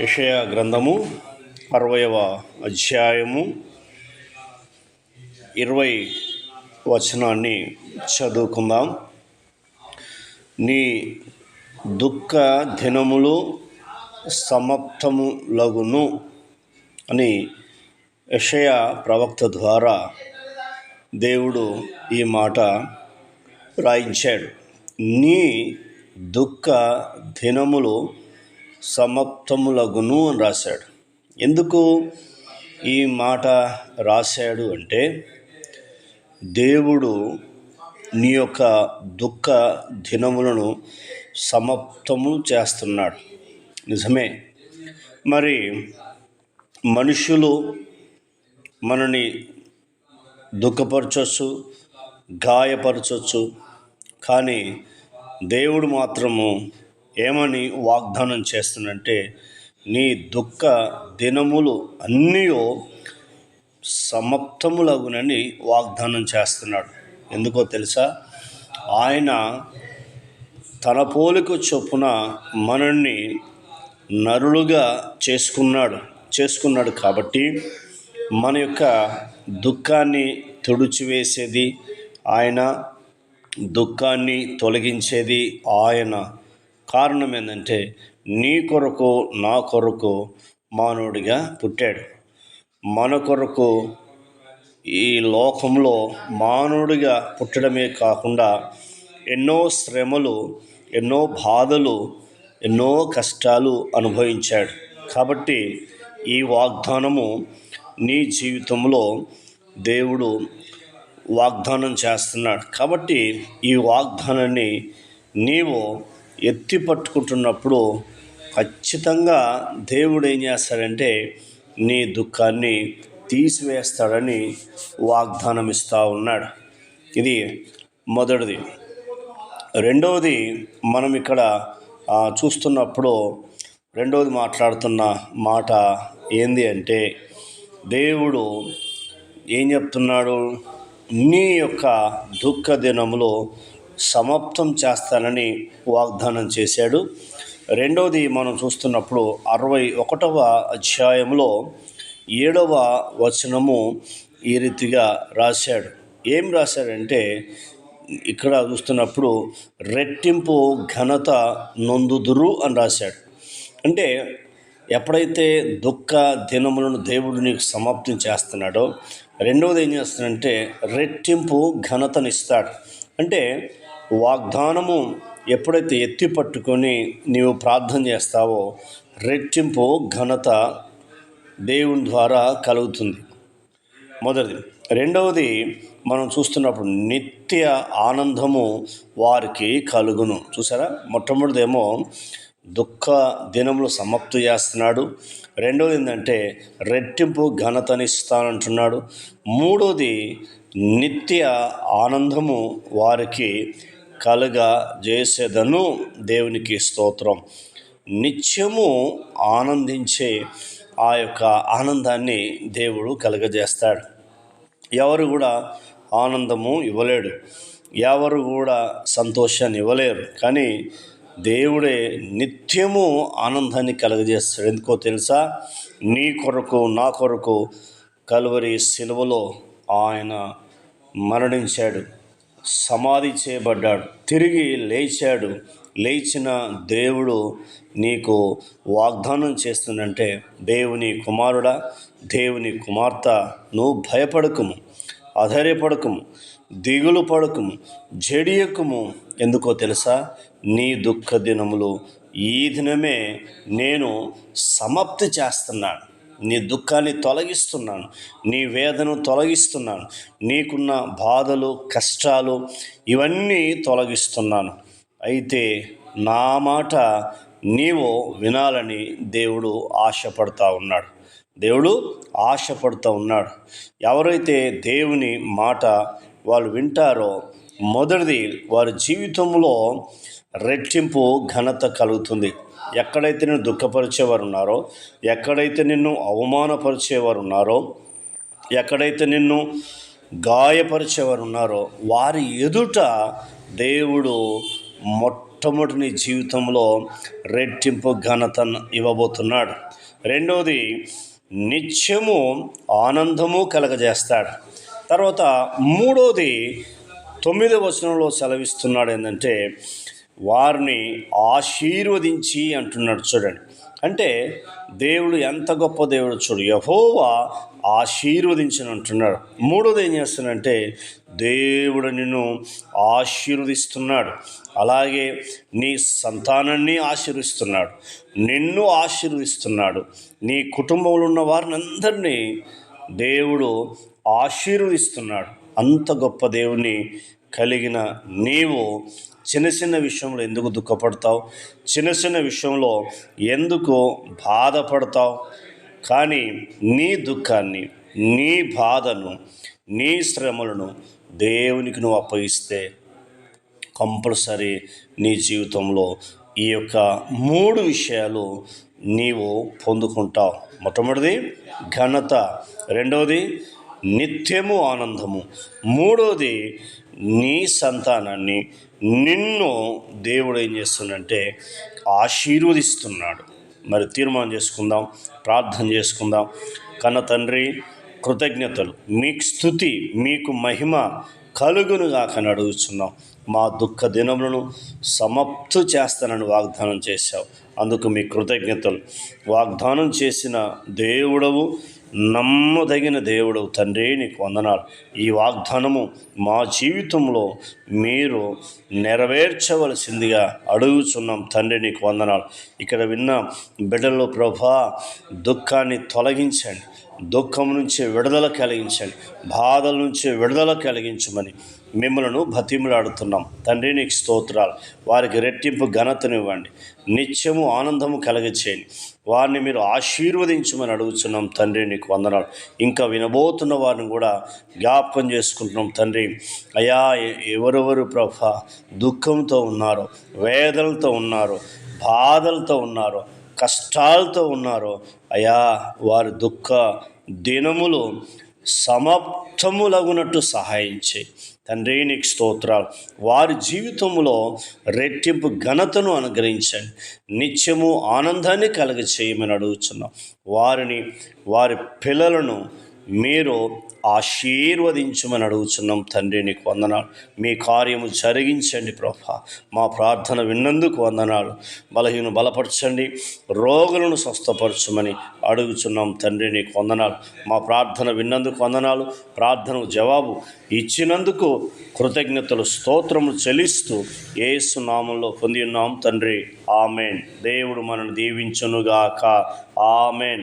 యషయ గ్రంథము అరవయవ అధ్యాయము ఇరవై వచనాన్ని చదువుకుందాం. నీ దుఃఖ దినములు సమాప్తములగును అని యషయ ప్రవక్త ద్వారా దేవుడు ఈ మాట రాయించాడు. నీ దుఃఖ దినములు సమప్తములగును అని రాశాడు. ఎందుకు? ఈ మాట రాశాడు అంటే దేవుడు నీ యొక్క దుఃఖ దినములను సమాప్తము చేస్తున్నాడు. నిజమే. మరి మనుషులు మనని దుఃఖపరచవచ్చు గాయపరచవచ్చు కానీ దేవుడు మాత్రము ఏమని వాగ్దానం చేస్తుందంటే నీ దుఃఖ దినములు అన్నీ సమాప్తములగునని వాగ్దానం చేస్తున్నాడు. ఎందుకో తెలుసా? ఆయన తన పోలిక చొప్పున మనల్ని నరులుగా చేసుకున్నాడు చేసుకున్నాడు కాబట్టి మన యొక్క దుఃఖాన్ని తుడిచివేసేది ఆయన దుఃఖాన్ని తొలగించేది ఆయన. కారణం ఏంటంటే నీ కొరకు నా కొరకు మానవుడిగా పుట్టాడు. మన కొరకు ఈ లోకంలో మానవుడిగా పుట్టడమే కాకుండా ఎన్నో శ్రమలు ఎన్నో బాధలు ఎన్నో కష్టాలు అనుభవించాడు. కాబట్టి ఈ వాగ్దానము నీ జీవితంలో దేవుడు వాగ్దానం చేస్తున్నాడు. కాబట్టి ఈ వాగ్దానాన్ని నీవు ఎత్తి పట్టుకుంటున్నప్పుడు ఖచ్చితంగా దేవుడు ఏం చేస్తాడంటే నీ దుఃఖాన్ని తీసివేస్తాడని వాగ్దానం ఇస్తూ ఉన్నాడు. ఇది మొదటిది. రెండవది మనం ఇక్కడ చూస్తున్నప్పుడు రెండవది మాట్లాడుతున్న మాట ఏంది అంటే దేవుడు ఏం చెప్తున్నాడు? నీ యొక్క దుఃఖ దినములో సమాప్తం చేస్తానని వాగ్దానం చేశాడు. రెండవది మనం చూస్తున్నప్పుడు అరవై ఒకటవ అధ్యాయంలో ఏడవ వచనము ఈ రీతిగా రాశాడు. ఏం రాశాడంటే ఇక్కడ చూస్తున్నప్పుడు రెట్టింపు ఘనత నొందుదురు అని రాశాడు. అంటే ఎప్పుడైతే దుఃఖ దినములను దేవుడు నీకు సమాప్తం చేస్తున్నాడో రెండవది ఏం చేస్తున్నాడంటే రెట్టింపు ఘనతనిస్తాడు. అంటే వాగ్దానము ఎప్పుడైతే ఎత్తి పట్టుకొని నీవు ప్రార్థన చేస్తావో రెట్టింపు ఘనత దేవుని ద్వారా కలుగుతుంది. మొదటిది. రెండవది మనం చూస్తున్నప్పుడు నిత్య ఆనందము వారికి కలుగును. చూసారా? మొట్టమొదటిదేమో దుఃఖ దినములు సమాప్తి చేస్తున్నాడు. రెండవది ఏంటంటే రెట్టింపు ఘనతనిస్తానంటున్నాడు మూడోది నిత్య ఆనందము వారికి కలుగ చేసేదను దేవునికి స్తోత్రం. నిత్యము ఆనందించే ఆ యొక్క ఆనందాన్ని దేవుడు కలుగజేస్తాడు. ఎవరు కూడా ఆనందము ఇవ్వలేడు. ఎవరు కూడా సంతోషాన్ని ఇవ్వలేరు. కానీ దేవుడే నిత్యము ఆనందాన్ని కలుగజేస్తాడు. ఎందుకో తెలుసా? నీ కొరకు నా కొరకు కలువరి సిలువలో ఆయన మరణించాడు. సమాధి చేయబడ్డాడు. తిరిగి లేచాడు. లేచిన దేవుడు నీకు వాగ్దానం చేస్తుందంటే దేవుని కుమారుడా దేవుని కుమార్తె నువ్వు భయపడకము అధైర్యపడకము దిగులు పడకము జడియకము. ఎందుకో తెలుసా? నీ దుఃఖ దినములు ఈ దినమే నేను సమాప్తి చేస్తున్నాను. నీ దుఃఖాన్ని తొలగిస్తున్నాను నీ వేదను తొలగిస్తున్నాను నీకున్న బాధలు కష్టాలు ఇవన్నీ తొలగిస్తున్నాను. అయితే నా మాట నీవు వినాలని దేవుడు ఆశపడతా ఉన్నాడు. దేవుడు ఆశపడుతూ ఉన్నాడు. ఎవరైతే దేవుని మాట వాళ్ళు వింటారో మొదటిది వారి జీవితంలో రెట్టింపు ఘనత కలుగుతుంది. ఎక్కడైతే నిన్ను దుఃఖపరిచేవారు ఉన్నారో ఎక్కడైతే నిన్ను అవమానపరిచేవారు ఉన్నారో ఎక్కడైతే నిన్ను గాయపరిచేవారు ఉన్నారో వారి ఎదుట దేవుడు మొట్టమొదటి నీ జీవితంలో రెట్టింపు ఘనత ఇవ్వబోతున్నాడు. రెండవది నిత్యము ఆనందము కలగజేస్తాడు. తర్వాత మూడోది తొమ్మిదో వచనంలో సెలవిస్తున్నాడు ఏంటంటే వారిని ఆశీర్వదించి అంటున్నాడు చూడండి. అంటే దేవుడు ఎంత గొప్ప దేవుడు చూడు. యహోవా ఆశీర్వదించను అంటున్నాడు. మూడోది ఏం చేస్తానంటే దేవుడు నిన్ను ఆశీర్వదిస్తున్నాడు. అలాగే నీ సంతానాన్ని ఆశీర్విస్తున్నాడు నిన్ను ఆశీర్వదిస్తున్నాడు. నీ కుటుంబంలో ఉన్న వారిని అందరినీ దేవుడు ఆశీర్వదిస్తున్నాడు. అంత గొప్ప దేవుని కలిగిన నీవు చిన్న చిన్న విషయంలో ఎందుకు దుఃఖపడతావు? చిన్న చిన్న విషయంలో ఎందుకు బాధపడతావు? కానీ నీ దుఃఖాన్ని నీ బాధను నీ శ్రమలను దేవునికి నువ్వు అప్పగిస్తే కంపల్సరీ నీ జీవితంలో ఈ యొక్క మూడు విషయాలు నీవు పొందుకుంటావు. మొట్టమొదటిది ఘనత రెండవది నిత్యము ఆనందము మూడవది నీ సంతానాన్ని నిన్ను దేవుడు ఏం చేస్తుందంటే ఆశీర్వదిస్తున్నాడు. మరి తీర్మానం చేసుకుందాం ప్రార్థన చేసుకుందాం. కన్న తండ్రి కృతజ్ఞతలు. మీకు స్థుతి మీకు మహిమ కలుగును కాకని అడుగుచున్నాం. మా దుఃఖ దినములను సమాప్తు చేస్తానని వాగ్దానం చేశావు. అందుకు మీ కృతజ్ఞతలు. వాగ్దానం చేసిన దేవుడవు నమ్మదగిన దేవుడు తండ్రి నీకు వందనాలు. ఈ వాగ్దానము మా జీవితంలో మీరు నెరవేర్చవలసిందిగా అడుగుచున్నాం తండ్రి నీకు వందనాలు. ఇక్కడ విన్న బిడ్డల్లో ప్రభా దుఃఖాన్ని తొలగించండి. దుఃఖం నుంచి విడుదల కలిగించండి. బాధల నుంచి విడుదల కలిగించమని మిమ్మలను బతిమలాడుతున్నాం. తండ్రి నీకు స్తోత్రాలు. వారికి రెట్టింపు ఘనతనివ్వండి. నిత్యము ఆనందము కలగచేయండి వారిని మీరు ఆశీర్వదించమని అడుగుతున్నాం తండ్రి నీకు వందనాలు. ఇంకా వినబోతున్న వారిని కూడా జ్ఞాపకం చేసుకుంటున్నాం తండ్రి. అయా ఎవరెవరు ప్రభ దుఃఖంతో ఉన్నారో వేదలతో ఉన్నారో బాధలతో ఉన్నారో కష్టాలతో ఉన్నారో అయా వారి దుఃఖ దినములు సమాప్తములగునట్టు సహాయం చేయి తండ్రి నీకు స్తోత్రాలు. వారి జీవితంలో రెట్టింపు ఘనతను అనుగ్రహించండి. నిత్యము ఆనందాన్ని కలగ చేయమని అడుగుతున్నాం వారిని వారి పిల్లలను మీరు ఆశీర్వదించమని అడుగుచున్నాం తండ్రి నీకు వందనాలు. మీ కార్యము జరిగించండి ప్రభా. మా ప్రార్థన విన్నందుకు వందనాలు. బలహీన బలపరచండి రోగులను స్వస్థపరచమని అడుగుచున్నాం తండ్రి నీకు వందనాలు. మా ప్రార్థన విన్నందుకు వందనాలు. ప్రార్థనకు జవాబు ఇచ్చినందుకు కృతజ్ఞతలు స్తోత్రము చెల్లిస్తూ ఏసు నామంలో పొంది ఉన్నాం తండ్రి. ఆమెన్. దేవుడు మనల్ని దీవించునుగాక. ఆమెన్.